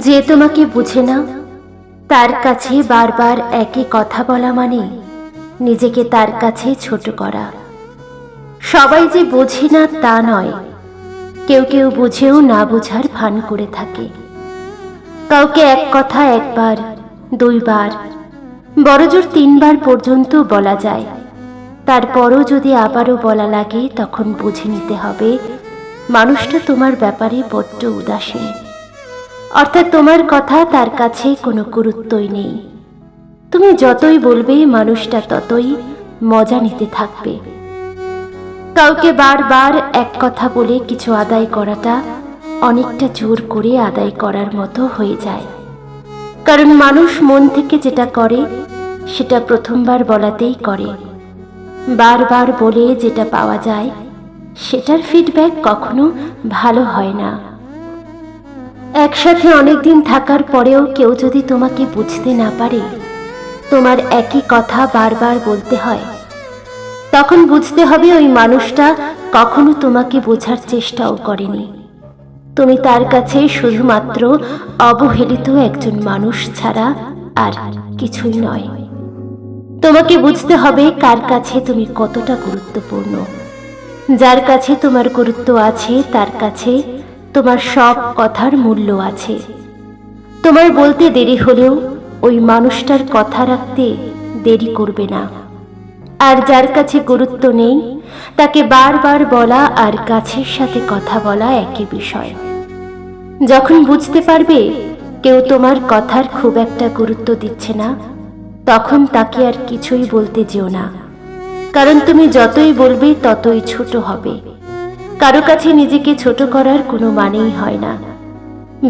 যে তোমাকে বুঝে না, তার কাছে বারবার একই কথা বলা মানে নিজেকে তার কাছে ছোট করা। সবাই যে বোঝে না তা নয়। কেউ কেউ বুঝেও না বোঝার ভান করে থাকে। কাউকে এক কথা একবার, দুইবার বড়জোর তিনবার পর্যন্ত বলা যায়। তারপরও যদি আবারও বলা লাগে, তখন বুঝে নিতে হবে, মানুষটা তোমার ব্যাপারে বড্ড উদাসীন। অর্থাৎ তোমার কথা তার কাছে কোনো গুরুত্বই নেই। তুমি যতই বলবে, মানুষটা ততই মজা নিতে থাকবে। কাউকে বারবার এক কথা বলে কিছু আদায় করাটা অনেকটা জোর করে আদায় করার মতো হয়ে যায়। কারণ মানুষ মন থেকে যেটা করে, সেটা প্রথমবার বলাতেই করে। বারবার বলে যেটা পাওয়া যায়, সেটার ফিডব্যাক কখনো ভালো হয় না। একসাথে অনেকদিন থাকার পরেও কেউ যদি তোমাকে বুঝতে না পারে, তোমার একই কথা বারবার বলতে হয়। তখন বুঝতে হবে ওই মানুষটা কখনো তোমাকে বোঝার চেষ্টাও করেনি। তুমি তার কাছে শুধুমাত্র অবহেলিত একজন মানুষ ছাড়া আর কিছুই নয়। তোমাকে বুঝতে হবে কার কাছে তুমি কতটা গুরুত্বপূর্ণ। যার কাছে তোমার গুরুত্ব আছে, তার কাছে তোমার সব কথার মূল্য আছে। তোমার বলতে দেরি হলেও ওই মানুষটার কথা রাখতে দেরি করবে না। আর যার কাছে গুরুত্ব নেই, তাকে বারবার বলা আর গাছের সাথে কথা বলা একই বিষয়। যখন বুঝতে পারবে কেউ তোমার কথার খুব একটা গুরুত্ব দিচ্ছে না, তখন তাকে আর কিছুই বলতে যেও না। কারণ তুমি যতই বলবে ততই ছোট হবে। কারও কাছে নিজেকে ছোট করার কোনো মানেই হয় না।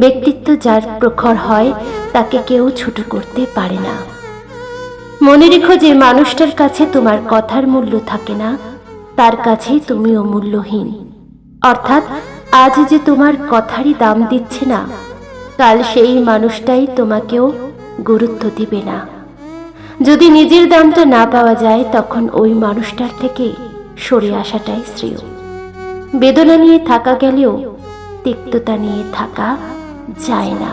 ব্যক্তিত্ব যার প্রখর হয়, তাকে কেউ ছোট করতে পারে না। মনে রেখো যে মানুষটার কাছে তোমার কথার মূল্য থাকে না, তার কাছে তুমি অমূল্যহীন অর্থাৎ আজ যে তোমার কথারই দাম দিচ্ছে না, কাল সেই মানুষটাই তোমাকেও গুরুত্ব দিবে না। যদি নিজের দামটা না পাওয়া যায়, তখন ওই মানুষটার থেকে সরে আসাটাই শ্রেয়। বেদনা নিয়ে থাকা গেলেও তিক্ততা নিয়ে থাকা যায় না।